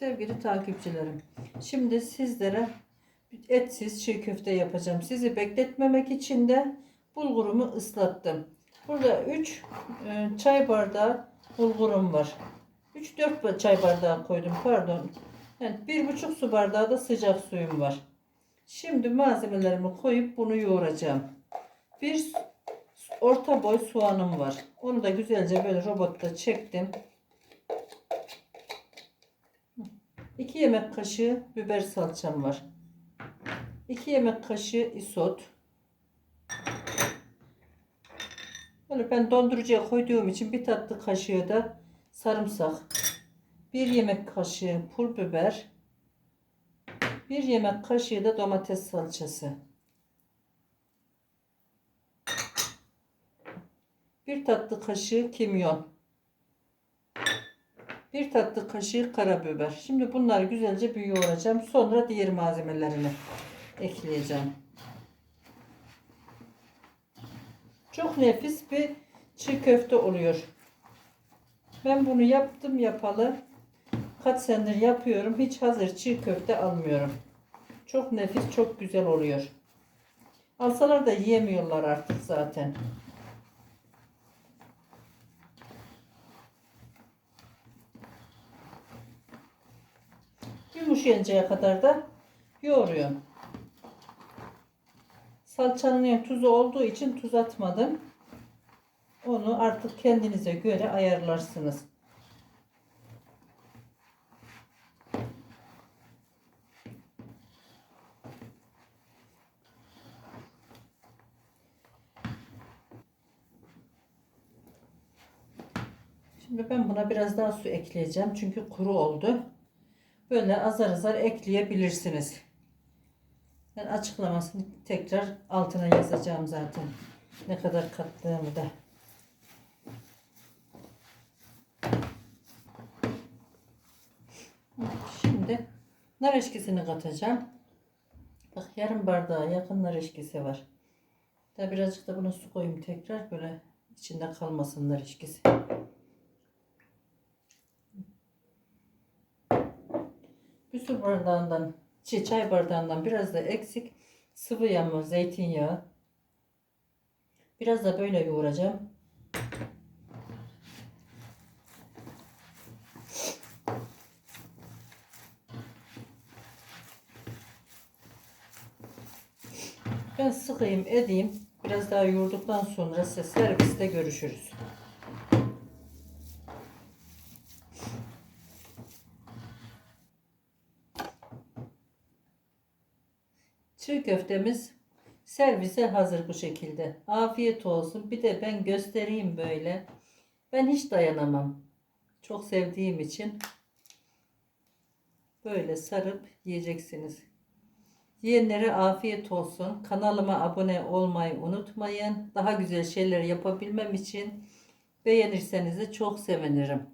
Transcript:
Sevgili takipçilerim, şimdi sizlere etsiz çiğ köfte yapacağım. Sizi bekletmemek için de bulgurumu ıslattım. Burada 3 çay bardağı bulgurum var. 3-4 çay bardağı koydum pardon. Yani 1,5 su bardağı da sıcak suyum var. Şimdi malzemelerimi koyup bunu yoğuracağım. Bir orta boy soğanım var. Onu da güzelce böyle robotta çektim. 2 yemek kaşığı biber salçam var. 2 yemek kaşığı isot. Böyle ben dondurucuya koyduğum için bir tatlı kaşığı da sarımsak. 1 yemek kaşığı pul biber. 1 yemek kaşığı da domates salçası. 1 tatlı kaşığı kimyon. 1 tatlı kaşığı karabiber. Şimdi bunları güzelce bir yoğuracağım. Sonra diğer malzemelerini ekleyeceğim. Çok nefis bir çiğ köfte oluyor. Ben bunu yaptım yapalı. Kaç senedir yapıyorum. Hiç hazır çiğ köfte almıyorum. Çok nefis, çok güzel oluyor. Alsalar da yiyemiyorlar artık zaten. Yumuşayıncaya kadar da yoğuruyorum. Salçanın tuzu olduğu için tuz atmadım. Onu artık kendinize göre ayarlarsınız. Şimdi ben buna biraz daha su ekleyeceğim. Çünkü kuru oldu. Böyle azar azar ekleyebilirsiniz. Ben açıklamasını tekrar altına yazacağım zaten. Ne kadar kattığımı da. Şimdi nar eşkisini katacağım. Bak yarım bardağa yakın nar eşkisi var. Da birazcık da buna su koyayım tekrar böyle içinde kalmasın nar eşkisi. Su bardağından, çi- çay bardağından biraz da eksik sıvı yağ zeytinyağı. Biraz da böyle yoğuracağım. Ben sıkayım edeyim. Biraz daha yoğurduktan sonra size serviste görüşürüz. Çiğ köftemiz servise hazır bu şekilde. Afiyet olsun. Bir de ben göstereyim böyle. Ben hiç dayanamam. Çok sevdiğim için böyle sarıp yiyeceksiniz. Yiyenlere afiyet olsun. Kanalıma abone olmayı unutmayın. Daha güzel şeyler yapabilmem için beğenirseniz de çok sevinirim.